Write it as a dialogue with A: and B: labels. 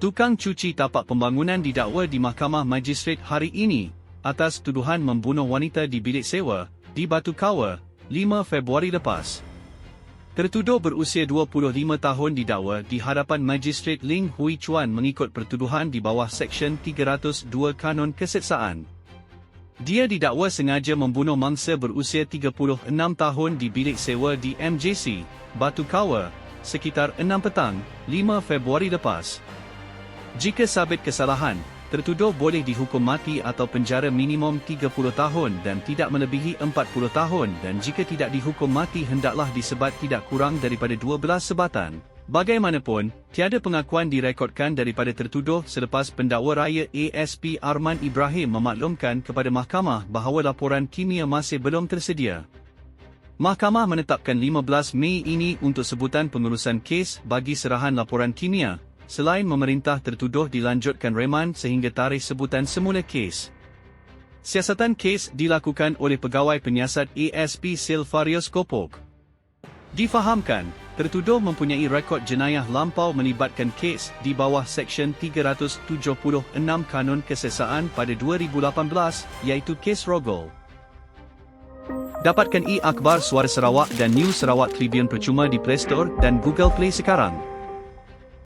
A: Tukang cuci tapak pembangunan didakwa di Mahkamah Magistrate hari ini atas tuduhan membunuh wanita di bilik sewa di Batu Kawa 5 Februari lepas. Tertuduh berusia 25 tahun didakwa di hadapan Magistrate Ling Hui Chuan mengikut pertuduhan di bawah Seksyen 302 Kanun Keseksaan. Dia didakwa sengaja membunuh mangsa berusia 36 tahun di bilik sewa di MJC, Batu Kawa, sekitar 6 petang, 5 Februari lepas. Jika sabit kesalahan, tertuduh boleh dihukum mati atau penjara minimum 30 tahun dan tidak melebihi 40 tahun dan jika tidak dihukum mati hendaklah disebat tidak kurang daripada 12 sebatan. Bagaimanapun, tiada pengakuan direkodkan daripada tertuduh selepas pendakwa raya ASP Arman Ibrahim memaklumkan kepada mahkamah bahawa laporan kimia masih belum tersedia. Mahkamah menetapkan 15 Mei ini untuk sebutan pengurusan kes bagi serahan laporan kimia, selain memerintah tertuduh dilanjutkan reman sehingga tarikh sebutan semula kes. Siasatan kes dilakukan oleh pegawai penyiasat ASP Silvarius Kopok. Difahamkan, tertuduh mempunyai rekod jenayah lampau melibatkan kes di bawah Seksyen 376 Kanun Kesesaan pada 2018 iaitu kes Rogol. Dapatkan e-akhbar Suara Sarawak dan News Sarawak Tribune percuma di Play Store dan Google Play sekarang.